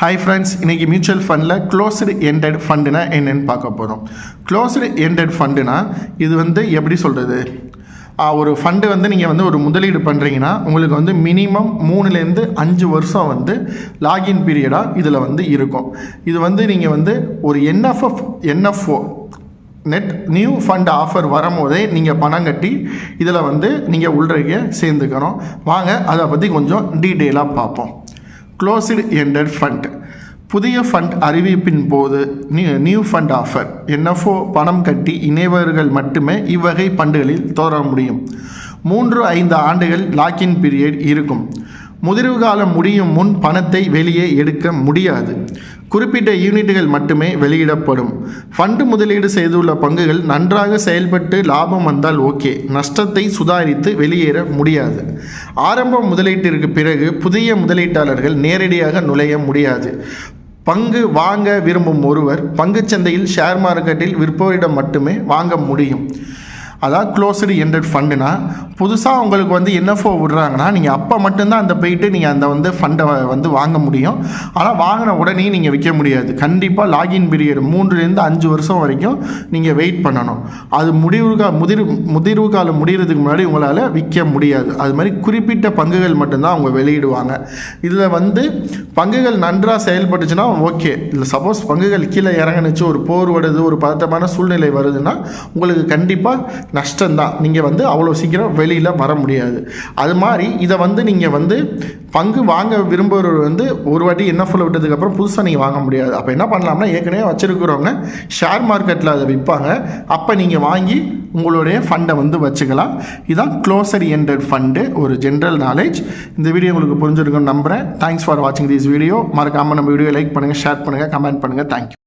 Hi friends இன்றைக்கி mutual ஃபண்டில் closed ended ஃபண்டுனா என்னென்னு பார்க்க போகிறோம் க்ளோஸ்டு எண்டட் ஃபண்டுனா இது வந்து எப்படி சொல்கிறது ஒரு ஃபண்டு வந்து நீங்கள் வந்து ஒரு முதலீடு பண்ணுறீங்கன்னா உங்களுக்கு வந்து மினிமம் மூணுலேருந்து அஞ்சு வருஷம் வந்து லாகின் பீரியடாக இதில் வந்து இருக்கும். இது வந்து நீங்கள் வந்து ஒரு NFF NFO net new fund offer வரும்போதே நீங்கள் பணம் கட்டி இதில் வந்து நீங்கள் உள்றைய சேர்ந்துக்கணும். வாங்க அதை பற்றி கொஞ்சம் டீட்டெயிலாக பார்ப்போம். க்ளோஸ்டு எண்டட் ஃபண்ட் புதிய ஃபண்ட் அறிவிப்பின் போது new new fund offer NFO பணம் கட்டி இணைவர்கள் மட்டுமே இவ்வகை ஃபண்டுகளில் தொடர முடியும். மூன்று ஐந்து ஆண்டுகள் லாக்இன் பீரியட் இருக்கும். முதிர்வு காலம் முடியும் முன் பணத்தை வெளியே எடுக்க முடியாது. குறிப்பிட்ட யூனிட்டுகள் மட்டுமே வெளியிடப்படும். ஃபண்டு முதலீடு செய்துள்ள பங்குகள் நன்றாக செயல்பட்டு லாபம் வந்தால் ஓகே. நஷ்டத்தை சுதாரித்து வெளியேற முடியாது. ஆரம்ப முதலீட்டிற்கு பிறகு புதிய முதலீட்டாளர்கள் நேரடியாக நுழைய முடியாது. பங்கு வாங்க விரும்பும் ஒருவர் பங்குச்சந்தையில் ஷேர் மார்க்கெட்டில் விற்பவரிடம் மட்டுமே வாங்க முடியும். அதாவது க்ளோஸ்டு எண்டட் ஃபண்டுனா புதுசாக உங்களுக்கு வந்து என்எஃப்ஓ விடுறாங்கன்னா நீங்கள் அப்போ மட்டும்தான் அந்த போயிட்டு நீங்கள் அந்த வந்து ஃபண்டை வந்து வாங்க முடியும். ஆனால் வாங்கின உடனே நீங்கள் விற்க முடியாது. கண்டிப்பாக லாகின் பீரியட் மூன்றுலேருந்து அஞ்சு வருஷம் வரைக்கும் நீங்கள் வெயிட் பண்ணணும். அது முடிவு கா முதிர் முதிர்வு காலம் முடிகிறதுக்கு முன்னாடி உங்களால் விற்க முடியாது. அது மாதிரி குறிப்பிட்ட பங்குகள் மட்டும்தான் அவங்க வெளியிடுவாங்க. இதில் வந்து பங்குகள் நன்றாக செயல்பட்டுச்சுன்னா ஓகே இல்லை சப்போஸ் பங்குகள் கீழே இறங்கினுச்சு ஒரு போர் வருது ஒரு பதட்டமான சூழ்நிலை வருதுன்னா உங்களுக்கு கண்டிப்பாக நஷ்டம்தான். நீங்கள் வந்து அவ்வளோ சீக்கிரம் வெளியில் வர முடியாது. அது மாதிரி இதை வந்து நீங்கள் வந்து பங்கு வாங்க விரும்புகிறவர் வந்து ஒரு வாட்டி என்ன ஃபுல்ல விட்டதுக்கப்புறம் புதுசாக நீங்கள் வாங்க முடியாது. அப்போ என்ன பண்ணலாம்னா ஏற்கனவே வச்சுருக்கிறவங்க ஷேர் மார்க்கெட்டில் அதை விற்பாங்க அப்போ நீங்கள் வாங்கி உங்களுடைய ஃபண்டை வந்து வச்சுக்கலாம். இதுதான் க்ளோசர் எண்டட் ஃபண்டு ஒரு ஜென்ரல் நாலேஜ் இந்த வீடியோ உங்களுக்கு புரிஞ்சிருக்கும்னு நம்புகிறேன் தேங்க்ஸ் ஃபார் வாட்சிங் திஸ் வீடியோ மறக்காமல் நம்ம வீடியோ லைக் பண்ணுங்கள் ஷேர் பண்ணுங்கள் கமெண்ட் பண்ணுங்கள் தேங்க்யூ